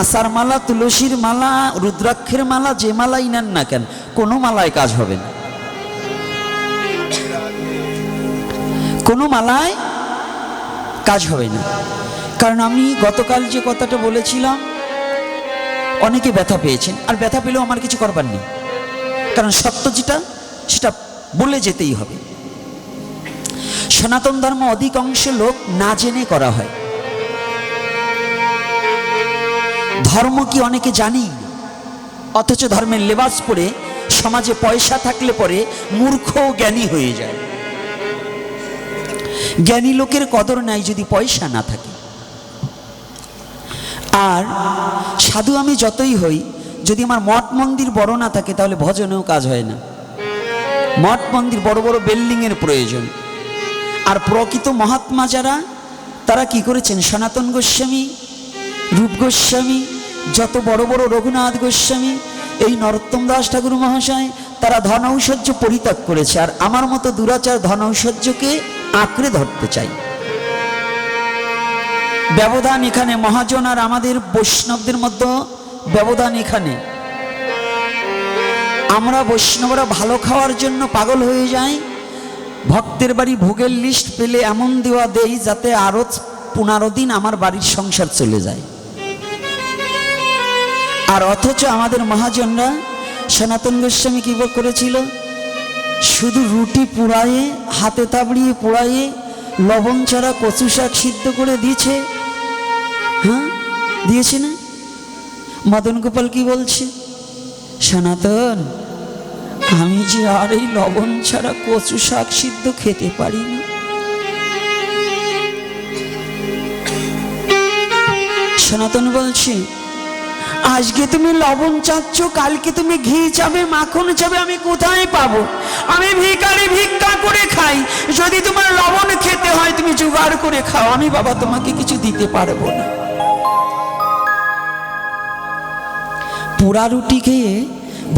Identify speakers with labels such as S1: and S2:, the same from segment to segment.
S1: আসার মালা, তুলসীর মালা, রুদ্রাক্ষের মালা, যে মালাই নেন না কেন, কোনো মালায় কাজ হবে না। কোনো মালায় কাজ হবে না। কারণ আমি গতকাল যে কথাটা বলেছিলাম, অনেকে ব্যথা পেয়েছেন, আর ব্যথা পেলেও আমার কিছু করবার নেই। কারণ সত্য যেটা, সেটা বলে যেতেই হবে। সনাতন ধর্ম অধিকাংশ লোক না জেনে করা হয়। ধর্ম কি অনেকে জানি? অথচ ধর্মের লেবাস পরে সমাজে পয়সা থাকলে পরে মূর্খ জ্ঞানী হয়ে যায়। জ্ঞানী লোকের কদর নাই যদি পয়সা না থাকে। আর সাধু আমি যতই হই, যদি আমার মঠ মন্দির বড় না থাকে, তাহলে ভজনেও কাজ হয় না। মঠ মন্দির বড় বড় বিল্ডিংয়ের প্রয়োজন। আর প্রকৃত মহাত্মা যারা, তারা কি করেছেন? সনাতন গোস্বামী, রূপ গোস্বামী যত বড় বড় রঘুনাথ গোস্বামী, এই নরোত্তম দাস ঠাকুর মহাশয়, তারা ধন ঐশ্বর্য পরিত্যাগ করেছে। আর আমার মতো দুরাচার ধন ঐশ্বর্যকে আঁকড়ে ধরতে চাই। ব্যবধান এখানে মহাজন আর আমাদের বৈষ্ণবদের মধ্যে ব্যবধান এখানে। আমরা বৈষ্ণবরা ভালো খাওয়ার জন্য পাগল হয়ে যাই। ভক্তের বাড়ি ভোগের লিস্ট পেলে এমন দেওয়া দেই যাতে আরও পনেরো দিন আমার বাড়ির সংসার চলে যায়। আর অথচ আমাদের মহাজনরা সনাতন গোস্বামী কি করেছিল? শুধু রুটি পুড়ায়ে, হাতে তাবড়িয়ে পোড়ায়ে, লবণ ছাড়া কচু শাক সিদ্ধ করে দিয়েছে। হ্যাঁ? দিয়েছে না? মদন গোপাল কি বলছে? সনাতন, আমি যে আর এই লবণ ছাড়া কচু শাক সিদ্ধ খেতে পারি না। সনাতন বলছে আজকে তুমি লবণ চাচ্ছ, কালকে তুমি ঘি চাবে, মাখন চাবে, আমি কোথায় পাবো? আমি ভিকারি ভিক্ষা করে খাই। যদি তোমার লবণ খেতে হয়, তুমি জোগাড় করে খাও। আমি বাবা তোমাকে কিছু দিতে পারব না। পোড়া রুটি খেয়ে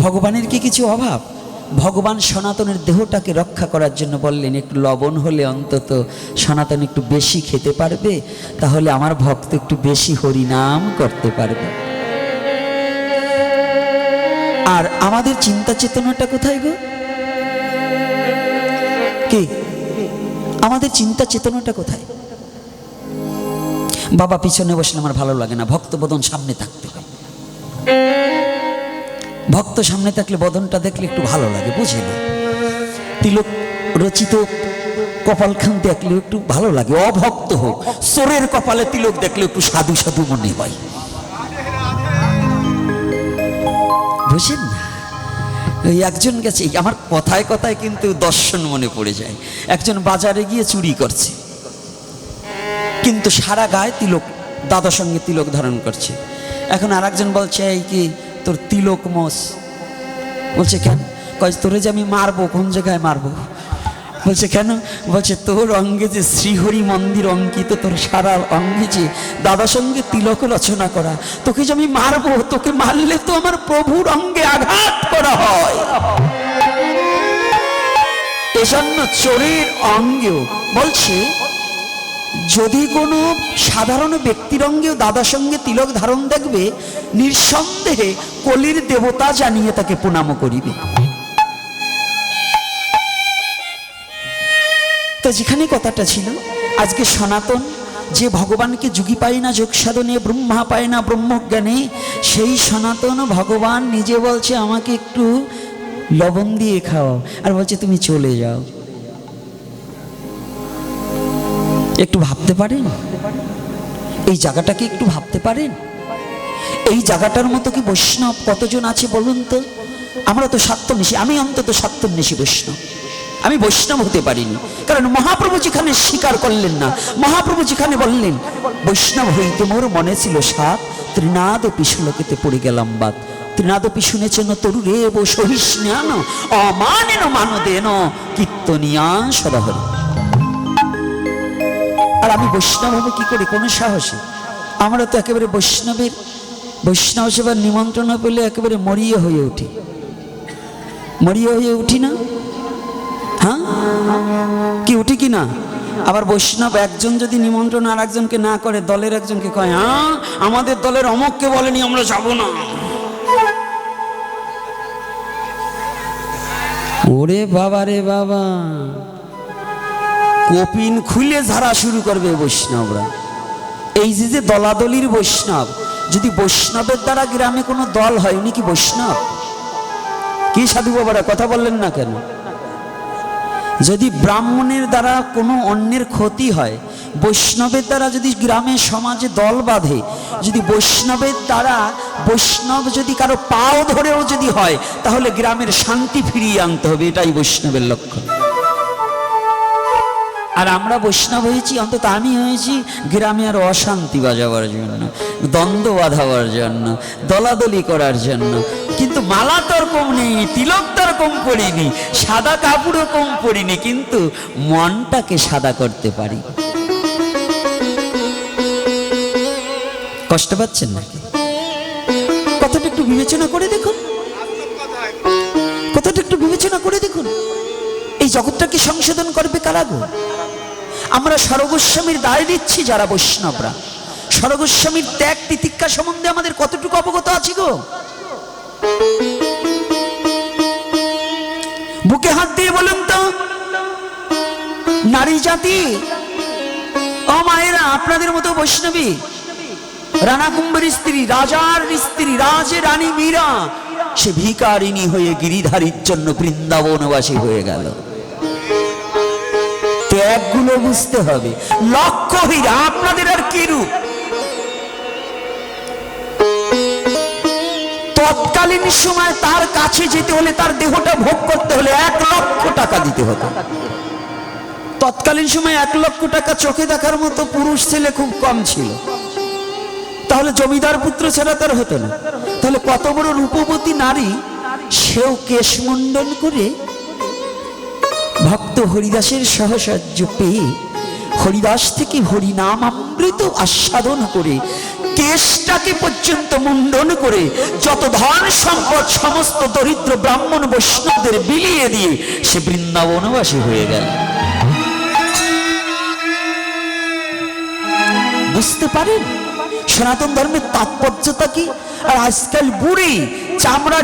S1: ভগবানের কি কিছু অভাব? ভগবান সনাতনের দেহটাকে রক্ষা করার জন্য বললেন, একটু লবণ হলে অন্তত সনাতন একটু বেশি খেতে পারবে, তাহলে আমার ভক্ত একটু বেশি হরিনাম করতে পারবে। আর আমাদের চিন্তা চেতনাটা কোথায় গো? কি? আমাদের চিন্তা চেতনাটা কোথায়? বাবা, পিছনে বসলে আমার ভালো লাগে না। ভক্ত বদন সামনে থাকতে হয়। ভক্ত সামনে থাকলে বদনটা দেখলে একটু ভালো লাগে, বুঝি না? তিলক রচিত কপাল খান দেখলে একটু ভালো লাগে। অভক্ত হোক, সোরের কপালে তিলক দেখলে একটু সাধু সাধু মনে হয়। বুঝেন না। একজন গেছে আমার কথায় কথায় কিন্তু দর্শন মনে পড়ে যায়। একজন বাজারে গিয়ে চুরি করছে। কিন্তু সারা গায়ে তিলক, দাদার সঙ্গে তিলক ধারণ করছে। এখন আর একজন বলছে, এই কি তোর তিলক মস বলছে, কেন? কয়, তোরে যে আমি মারবো, কোন জায়গায় মারবো? বলছে, কেন? বলছে, তোর অঙ্গে যে শ্রীহরি মন্দির অঙ্কিত, তোর সারা অঙ্গে যে দাদার সঙ্গে তিলক রচনা করা, তোকে যে আমি মারবো, তোকে মারলে তো আমার প্রভুর অঙ্গে আঘাত করা হয়। এজন্য চোরের অঙ্গেও বলছে, যদি কোনো সাধারণ ব্যক্তির অঙ্গেও দাদা সঙ্গে তিলক ধারণ দেখবে, নিঃসন্দেহে কলির দেবতা জানিয়ে তাকে প্রণাম করিবে। তো যেখানে কথাটা ছিল, আজকে সনাতন, যে ভগবানকে যুগি পায় না, যোগ সাধনে, ব্রহ্মা পায় না, ব্রহ্মজ্ঞানে, সেই সনাতন ভগবান নিজে বলছে, আমাকে একটু লবণ দিয়ে খাও আর বলছে, তুমি চলে যাও। একটু ভাবতে পারেন? এই জায়গাটাকে একটু ভাবতে পারেন? এই জায়গাটার মতো কি বৈষ্ণব কতজন আছে বলুন তো? আমরা তো সত্যনিশী আমি অন্তত সত্যনিশী বৈষ্ণব। আমি বৈষ্ণব হতে পারিনি। কারণ মহাপ্রভু যেখানে স্বীকার করলেন না, মহাপ্রভু যেখানে বললেন, বৈষ্ণব হইতে মোর মনে ছিল সাত ত্রিনাদ পিছুলকেতে পড়ে গেলাম বাদ। ত্রিনাদপি শুনেছেন তরু রেব সহিষ্ণান, অমানেন মানদেন কীর্তনিয়ান সদাহরি। আর আমি বৈষ্ণব হব কি করে? কোনো সাহসে? আমরা তো একেবারে বৈষ্ণবের, বৈষ্ণব সেবার নিমন্ত্রণ পেলে একেবারে মরিয়ে হয়ে উঠি। মরিয়ে হয়ে উঠি না? কি উঠি কি না আবার বৈষ্ণব একজন যদি নিমন্ত্রণ আর একজনকে না করে, দলের একজনকে কয় হ্যাঁ আমাদের দলের অমককে বলেনি, আমরা যাব না। ওরে বাবা রে বাবা। কপিন খুলে ঝাড়া শুরু করবে বৈষ্ণবরা। এই যে যে দলাদলির বৈষ্ণব, যদি বৈষ্ণবের দ্বারা গ্রামে কোনো দল হয়, উনি কি বৈষ্ণব? কি সাধু বাবারা, কথা বললেন না কেন? যদি ব্রাহ্মণের দ্বারা কোনো অন্যের ক্ষতি হয়, বৈষ্ণবের দ্বারা যদি গ্রামে সমাজে দল বাঁধে, যদি বৈষ্ণবের দ্বারা বৈষ্ণব যদি কারও পাও ধরেও যদি হয়, তাহলে গ্রামের শান্তি ফিরিয়ে আনতে হবে, এটাই বৈষ্ণবের লক্ষ্য আর আমরা বৈষ্ণব হয়েছি, অন্তত আমি হয়েছি, গ্রামে আর অশান্তি বাজাবার জন্য, দ্বন্দ্ব বাঁধাবার জন্য, দলাদলি করার জন্য। কিন্তু মালা তোর কম নেই, তিলক তোর কম পড়িনি সাদা কাপড়ও কম পড়িনি কিন্তু মনটাকে সাদা করতে পারি। কষ্ট পাচ্ছেন নাকি? কথাটা একটু বিবেচনা করে দেখুন। কথাটা একটু বিবেচনা করে দেখুন। এই জগৎটাকে সংশোধন করবে কারা আমরা সর্বস্বামীর দায় দিচ্ছি যারা বৈষ্ণবরা। সর্বস্বামীর ত্যাগ তিতিক্ষা সম্বন্ধে আমাদের কতটুকু অবগত আছি গো? বুকে হাত দিয়ে বলুন তো, নারী জাতি, ও মায়েরা, আপনাদের মতো বৈষ্ণবী, রানা কুম্ভের স্ত্রী, রাজার স্ত্রী, রাজে রানী মীরা, সে ভিকারিণী হয়ে গিরিধারীর জন্য বৃন্দাবনবাসী হয়ে গেল। ত্যাগগুলো বুঝতে হবে। লক্ষ্যহীন, আপনাদের আর কি রূপ? তৎকালীন সময় তার কাছে যেতে হলে, তার দেহটা ভোগ করতে হলে এক লক্ষ টাকা দিতে হতো। তৎকালীন সময় এক লক্ষ টাকা চোখে দেখার মতো পুরুষ ছেলে খুব কম ছিল। তাহলে জমিদার পুত্র ছাড়া তার হতো না। তাহলে কত বড় রূপবতী নারী, সেও কেশমণ্ডন করে ভক্ত হরিদাসের সহসাহায্য পেয়ে হরিদাস থেকে হরিনাম অমৃত আস্বাদন করে কেশটাকে পর্যন্ত মুন্ডন করে যত ধন সম্পদ সমস্ত দরিদ্র ব্রাহ্মণ বৈষ্ণবদের বিলিয়ে দিয়ে সে বৃন্দাবনবাসী হয়ে গেল। বুঝতে পারেন? সনাতন ধর্মের তাৎপর্যতা কি? আর আজকাল বুড়ি চামড়া